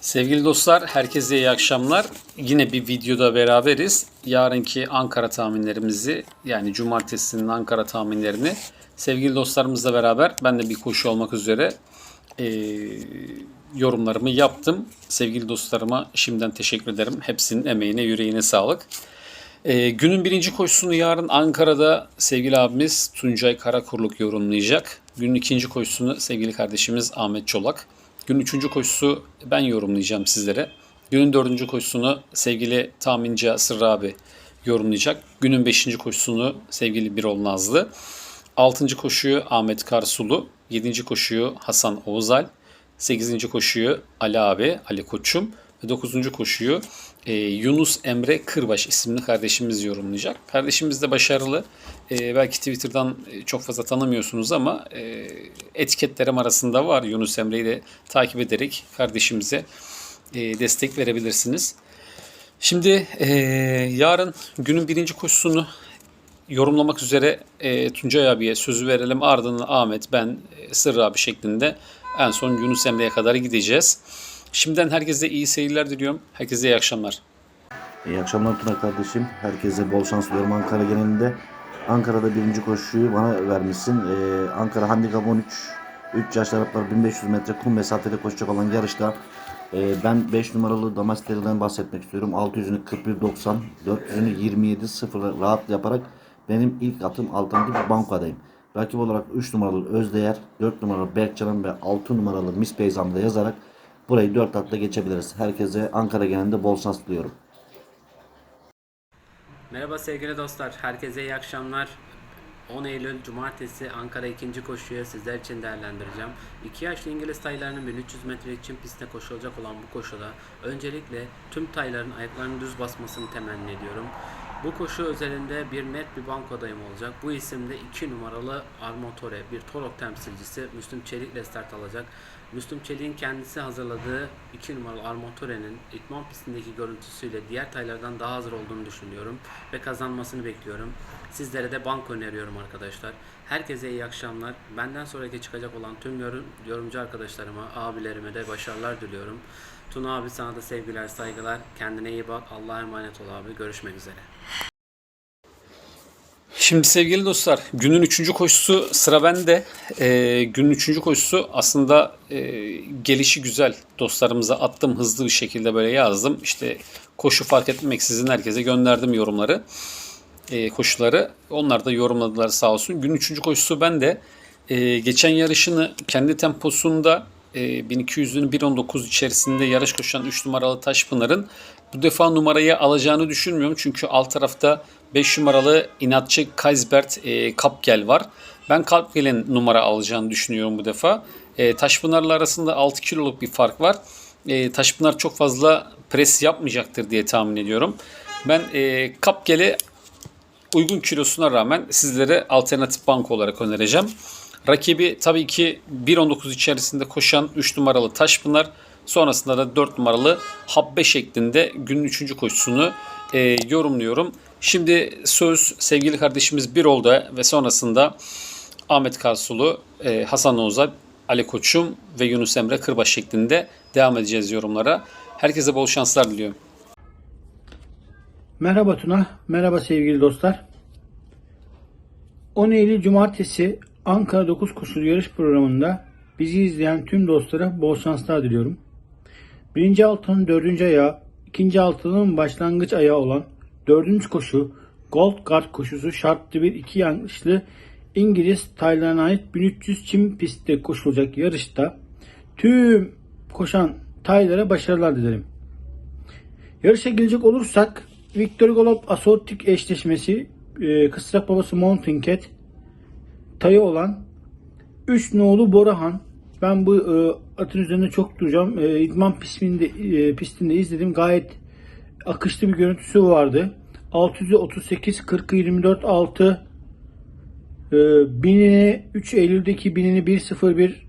Sevgili dostlar, herkese iyi akşamlar. Yine bir videoda beraberiz. Yarınki Ankara tahminlerimizi, yani cumartesinin Ankara tahminlerini sevgili dostlarımızla beraber ben de bir koşu olmak üzere eee, yorumlarımı yaptım. Sevgili dostlarıma şimdiden teşekkür ederim. Hepsinin emeğine, yüreğine sağlık. Ee, günün birinci koşusunu yarın Ankara'da sevgili abimiz Tuncay Karakurluk yorumlayacak. Günün ikinci koşusunu sevgili kardeşimiz Ahmet Çolak. Günün üçüncü koşusu ben yorumlayacağım sizlere. Günün dördüncü koşusunu sevgili tahminci Sırrı abi yorumlayacak. Günün beşinci koşusunu sevgili Birol Nazlı. Altıncı koşuyu Ahmet Karsulu. Yedinci koşuyu Hasan Oğuzal. 8. koşuyu Ali abi, Ali Koçum ve 9. koşuyu e, Yunus Emre Kırbaş isimli kardeşimiz yorumlayacak. Kardeşimiz de başarılı. E, belki Twitter'dan e, çok fazla tanımıyorsunuz ama e, etiketlerim arasında var. Yunus Emre'yi de takip ederek kardeşimize e, destek verebilirsiniz. Şimdi e, yarın günün birinci koşusunu yorumlamak üzere e, Tuncay abiye sözü verelim. Ardından Ahmet, ben, e, Sırrı abi şeklinde en son Yunus Emre'ye kadar gideceğiz. Şimdiden herkese iyi seyirler diliyorum. Herkese iyi akşamlar. İyi akşamlar Tuna kardeşim. Herkese bol şans diliyorum Ankara genelinde. Ankara'da birinci koşuyu bana vermişsin. Ee, Ankara Handikap 13. 3 yaşlı Araplar 1500 metre kum mesafede koşacak olan yarışta e, ben 5 numaralı Damasteri'den bahsetmek istiyorum. 600'ünü 41.90, 400'ünü 27.0 rahat yaparak benim ilk atım alternatif bankadayım. Rakip olarak 3 numaralı Özdeğer, 4 numaralı Berkcan'ın ve 6 numaralı Miss Beyzam'da yazarak burayı 4 atla geçebiliriz. Herkese Ankara genelinde bol şans diliyorum. Merhaba sevgili dostlar, herkese iyi akşamlar. 10 Eylül Cumartesi Ankara ikinci koşuyu sizler için değerlendireceğim. 2 yaşlı İngiliz taylarının 1300 metre için piste koşulacak olan bu koşuda öncelikle tüm tayların ayaklarını düz basmasını temenni ediyorum. Bu koşu özelinde bir net bir bankodayım olacak. Bu isimde 2 numaralı Armotore, bir Torok temsilcisi Müslüm Çelik ile start alacak. Müslüm Çelik'in kendisi hazırladığı 2 numaralı Armotore'nin itman pistindeki görüntüsüyle diğer taylardan daha hazır olduğunu düşünüyorum ve kazanmasını bekliyorum. Sizlere de bank öneriyorum arkadaşlar. Herkese iyi akşamlar. Benden sonraki çıkacak olan tüm yorum, yorumcu arkadaşlarıma, abilerime de başarılar diliyorum. Tuna abi sana da sevgiler, saygılar. Kendine iyi bak. Allah'a emanet ol abi. Görüşmek üzere. Şimdi sevgili dostlar günün üçüncü koşusu sıra bende. Ee, günün üçüncü koşusu aslında e, gelişi güzel. Dostlarımıza attım hızlı bir şekilde böyle yazdım. İşte koşu fark etmeksizin herkese gönderdim yorumları. e, koşuları. Onlar da yorumladılar sağ olsun. Günün üçüncü koşusu bende. E, geçen yarışını kendi temposunda 1200'ün 1.19 içerisinde yarış koşan 3 numaralı Taşpınar'ın bu defa numarayı alacağını düşünmüyorum. Çünkü alt tarafta 5 numaralı inatçı Kaisbert e, Kapgel var. Ben Kapgel'in numara alacağını düşünüyorum bu defa. E, Taşpınar'la arasında 6 kiloluk bir fark var. E, Taşpınar çok fazla pres yapmayacaktır diye tahmin ediyorum. Ben e, Kapgel'i uygun kilosuna rağmen sizlere alternatif bank olarak önereceğim. Rakibi tabii ki 1.19 içerisinde koşan 3 numaralı Taşpınar. Sonrasında da 4 numaralı Habbe şeklinde günün 3. koşusunu e, yorumluyorum. Şimdi söz sevgili kardeşimiz Birol'da ve sonrasında Ahmet Karsulu, e, Hasan Oğuzal, Ali Koçum ve Yunus Emre Kırbaş şeklinde devam edeceğiz yorumlara. Herkese bol şanslar diliyorum. Merhaba Tuna, merhaba sevgili dostlar. 10 Eylül Cumartesi Ankara 9 koşulu yarış programında bizi izleyen tüm dostlara bol şanslar diliyorum. Birinci altının dördüncü ayağı, ikinci altının başlangıç ayağı olan dördüncü koşu Gold Guard koşusu şartlı bir iki yanlışlı İngiliz Tayland'a ait 1300 çim pistte koşulacak yarışta tüm koşan Taylara başarılar dilerim. Yarışa gelecek olursak Victor Golop Asortik eşleşmesi e, kısrak babası Mountain Cat tayı olan 3 nolu Borahan ben bu e, atın üzerinde çok duracağım. E, idman pistinde, e, pistinde izledim. Gayet akışlı bir görüntüsü vardı. 638 40 24 6 e, binini 3 Eylül'deki binini 101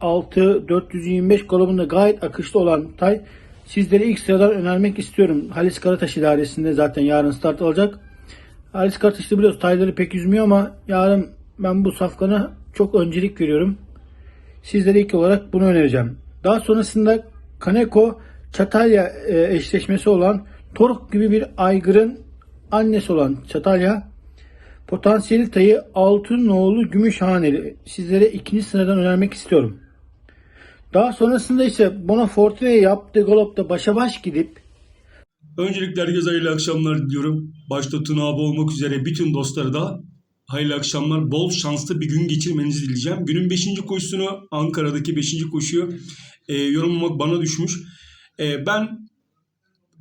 6 425 grubunda gayet akışlı olan tay sizlere ilk sıradan önermek istiyorum. Halis Karataş idaresinde zaten yarın start alacak. Halis Karataş da biliyoruz tayları pek yüzmüyor ama yarın ben bu safkana çok öncelik veriyorum. Sizlere ilk olarak bunu önereceğim. Daha sonrasında Kaneko Çatalya e, eşleşmesi olan Toruk gibi bir aygırın annesi olan Çatalya potansiyeli tayı Altınoğlu Gümüşhaneli sizlere ikinci sıradan önermek istiyorum. Daha sonrasında ise Bonaforte'ye yaptığı galopta başa baş gidip Öncelikle herkese hayırlı akşamlar diliyorum. Başta Tuna abi olmak üzere bütün dostlara da hayırlı akşamlar. Bol şanslı bir gün geçirmenizi dileyeceğim. Günün 5. koşusunu Ankara'daki 5. koşuyu e, yorumlamak bana düşmüş. E, ben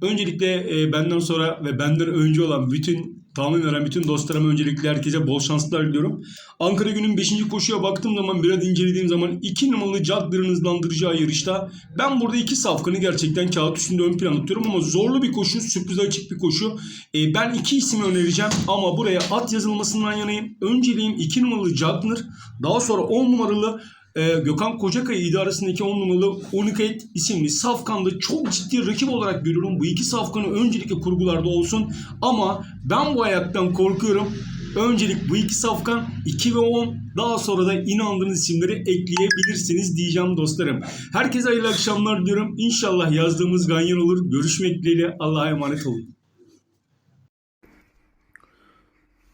öncelikle e, benden sonra ve benden önce olan bütün tahmin veren bütün dostlarıma öncelikle herkese bol şanslar diliyorum. Ankara günün 5. koşuya baktığım zaman biraz incelediğim zaman 2 numaralı Cadler'ın hızlandıracağı yarışta ben burada iki safkanı gerçekten kağıt üstünde ön plan tutuyorum ama zorlu bir koşu, sürprize açık bir koşu. E, ben iki ismi önereceğim ama buraya at yazılmasından yanayım. Önceliğim 2 numaralı Cadler, daha sonra 10 numaralı e, Gökhan Kocakaya idaresindeki 10 numaralı Uniket isimli safkanı çok ciddi rakip olarak görüyorum. Bu iki safkanı öncelikle kurgularda olsun ama ben bu ayaktan korkuyorum. Öncelik bu iki safkan 2 ve 10 daha sonra da inandığınız isimleri ekleyebilirsiniz diyeceğim dostlarım. Herkese hayırlı akşamlar diyorum. İnşallah yazdığımız ganyan olur. Görüşmek dileğiyle Allah'a emanet olun.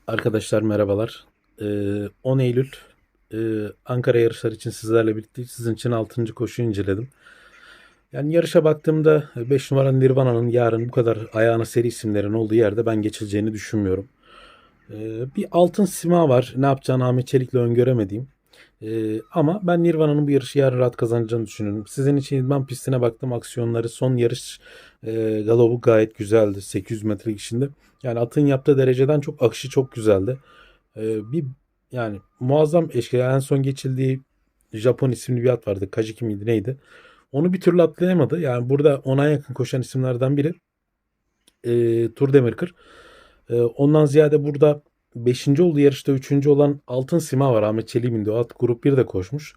Arkadaşlar merhabalar. Ee, 10 Eylül e, Ankara yarışları için sizlerle birlikte sizin için 6. koşuyu inceledim. Yani yarışa baktığımda 5 numara Nirvana'nın yarın bu kadar ayağına seri isimlerin olduğu yerde ben geçileceğini düşünmüyorum. Ee, bir altın sima var. Ne yapacağını Ahmet Çelik'le öngöremediğim. Ee, ama ben Nirvana'nın bu yarışı yarın rahat kazanacağını düşünüyorum. Sizin için idman pistine baktım aksiyonları. Son yarış e, galobu gayet güzeldi. 800 metre içinde. Yani atın yaptığı dereceden çok akışı çok güzeldi. Ee, bir yani muazzam eşkıya en son geçildiği Japon isimli bir at vardı. Kajiki miydi neydi? Onu bir türlü atlayamadı. Yani burada ona yakın koşan isimlerden biri e, Tur Demirkır. E, ondan ziyade burada 5. olduğu yarışta 3. olan Altın Sima var. Ahmet Çelik'in de at grup 1 de koşmuş.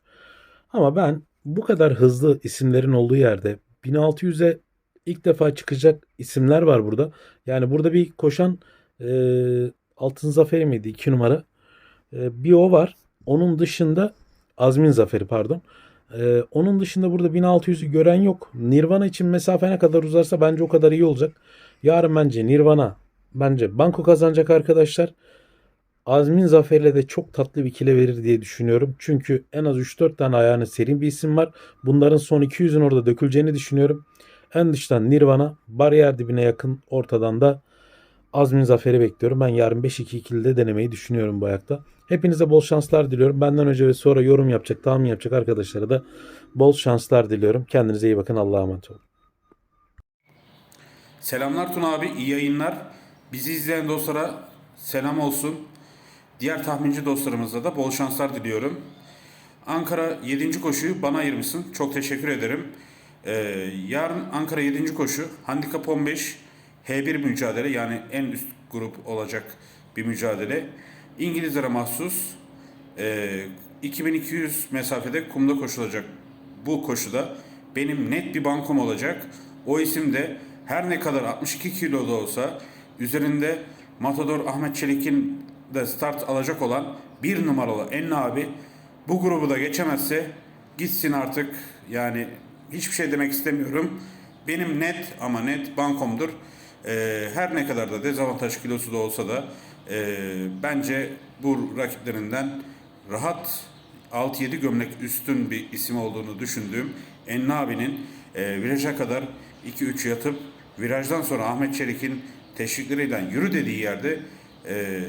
Ama ben bu kadar hızlı isimlerin olduğu yerde 1600'e ilk defa çıkacak isimler var burada. Yani burada bir koşan e, Altın Zaferi miydi 2 numara? E, bir o var. Onun dışında Azmin Zaferi pardon. E, onun dışında burada 1600'ü gören yok. Nirvana için mesafe ne kadar uzarsa bence o kadar iyi olacak. Yarın bence Nirvana bence banko kazanacak arkadaşlar. Azmin Zafer'le de çok tatlı bir kile verir diye düşünüyorum. Çünkü en az 3-4 tane ayağına seri bir isim var. Bunların son 200'ün orada döküleceğini düşünüyorum. En dıştan Nirvana, bariyer dibine yakın ortadan da Azmin Zafer'i bekliyorum. Ben yarın 5-2 ikili denemeyi düşünüyorum bu ayakta. Hepinize bol şanslar diliyorum. Benden önce ve sonra yorum yapacak, tahmin yapacak arkadaşlara da bol şanslar diliyorum. Kendinize iyi bakın. Allah'a emanet olun. Selamlar Tuna abi, iyi yayınlar. Bizi izleyen dostlara selam olsun. Diğer tahminci dostlarımıza da bol şanslar diliyorum. Ankara 7. koşuyu bana ayırmışsın. Çok teşekkür ederim. Ee, yarın Ankara 7. koşu, handikap 15, H1 mücadele yani en üst grup olacak bir mücadele. İngilizlere mahsus e, 2200 mesafede kumda koşulacak bu koşuda benim net bir bankom olacak. O isim de her ne kadar 62 kilo da olsa üzerinde Matador Ahmet Çelik'in de start alacak olan bir numaralı Enna abi bu grubu da geçemezse gitsin artık yani hiçbir şey demek istemiyorum. Benim net ama net bankomdur. Ee, her ne kadar da dezavantaj kilosu da olsa da e, bence bu rakiplerinden rahat 6-7 gömlek üstün bir isim olduğunu düşündüğüm Enna abinin e, viraja kadar 2-3 yatıp virajdan sonra Ahmet Çelik'in teşvikleriyle yürü dediği yerde e,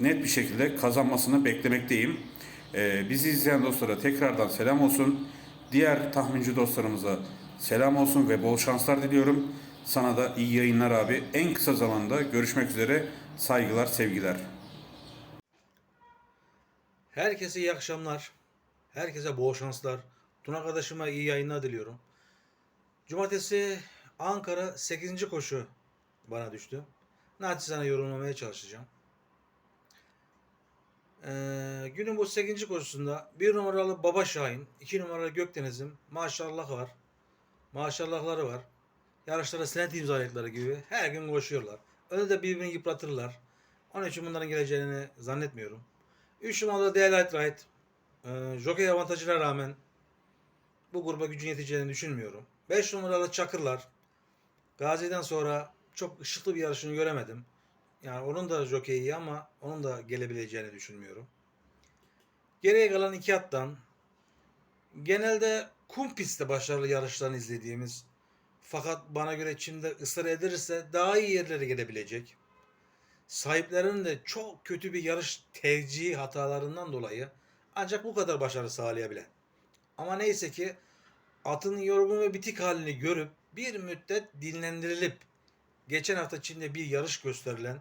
net bir şekilde kazanmasını beklemekteyim. E, bizi izleyen dostlara tekrardan selam olsun. Diğer tahminci dostlarımıza selam olsun ve bol şanslar diliyorum. Sana da iyi yayınlar abi. En kısa zamanda görüşmek üzere. Saygılar, sevgiler. Herkese iyi akşamlar. Herkese bol şanslar. Tuna kardeşime iyi yayınlar diliyorum. Cumartesi Ankara 8. koşu bana düştü. Naçizane yorumlamaya çalışacağım. Ee, günün bu 8. koşusunda 1 numaralı Baba Şahin, 2 numaralı Gökdeniz'im maşallah var. Maşallahları var. Yarışlara senet imzalayacakları gibi her gün koşuyorlar. Önde de birbirini yıpratırlar. Onun için bunların geleceğini zannetmiyorum. 3 numaralı Daylight Right. Ee, jockey avantajına rağmen bu gruba gücün yeteceğini düşünmüyorum. 5 numaralı Çakırlar. Gazi'den sonra çok ışıklı bir yarışını göremedim. Yani onun da jokeyi ama onun da gelebileceğini düşünmüyorum. Geriye kalan iki attan genelde kum pistte başarılı yarışlarını izlediğimiz fakat bana göre Çim'de ısrar edilirse daha iyi yerlere gelebilecek. Sahiplerinin de çok kötü bir yarış tercihi hatalarından dolayı ancak bu kadar başarı sağlayabilen. Ama neyse ki atın yorgun ve bitik halini görüp bir müddet dinlendirilip geçen hafta Çin'de bir yarış gösterilen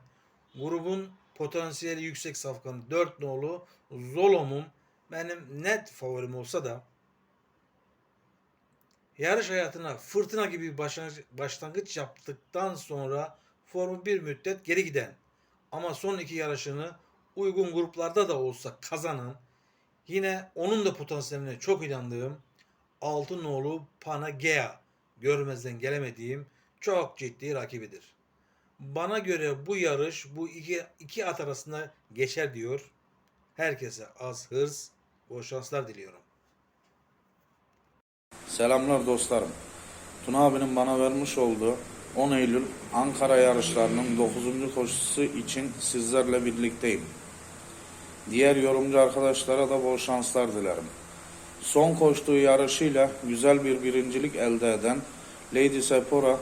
grubun potansiyeli yüksek safkanı 4 nolu Zolom'um benim net favorim olsa da yarış hayatına fırtına gibi bir başlangıç, yaptıktan sonra formu bir müddet geri giden ama son iki yarışını uygun gruplarda da olsa kazanan yine onun da potansiyeline çok inandığım altın nolu Panagea görmezden gelemediğim çok ciddi rakibidir. Bana göre bu yarış bu iki, iki at arasında geçer diyor. Herkese az hırs, bol şanslar diliyorum. Selamlar dostlarım. Tuna abinin bana vermiş olduğu 10 Eylül Ankara yarışlarının 9. koşusu için sizlerle birlikteyim. Diğer yorumcu arkadaşlara da bol şanslar dilerim. Son koştuğu yarışıyla güzel bir birincilik elde eden Lady Sepora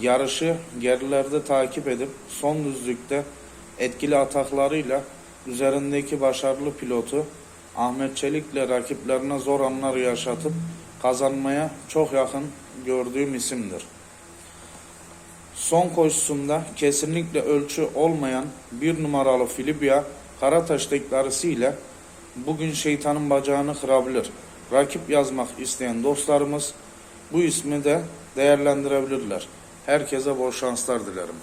yarışı gerilerde takip edip son düzlükte etkili ataklarıyla üzerindeki başarılı pilotu Ahmet Çelik'le rakiplerine zor anlar yaşatıp kazanmaya çok yakın gördüğüm isimdir. Son koşusunda kesinlikle ölçü olmayan bir numaralı Filibya Karataş deklarısı ile bugün şeytanın bacağını kırabilir. Rakip yazmak isteyen dostlarımız bu ismi de değerlendirebilirler. Herkese bol şanslar dilerim.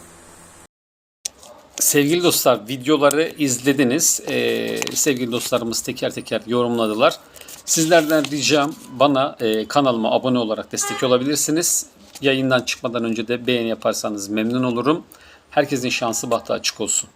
Sevgili dostlar videoları izlediniz. Ee, sevgili dostlarımız teker teker yorumladılar. Sizlerden ricam bana e, kanalıma abone olarak destek olabilirsiniz. Yayından çıkmadan önce de beğeni yaparsanız memnun olurum. Herkesin şansı bahtı açık olsun.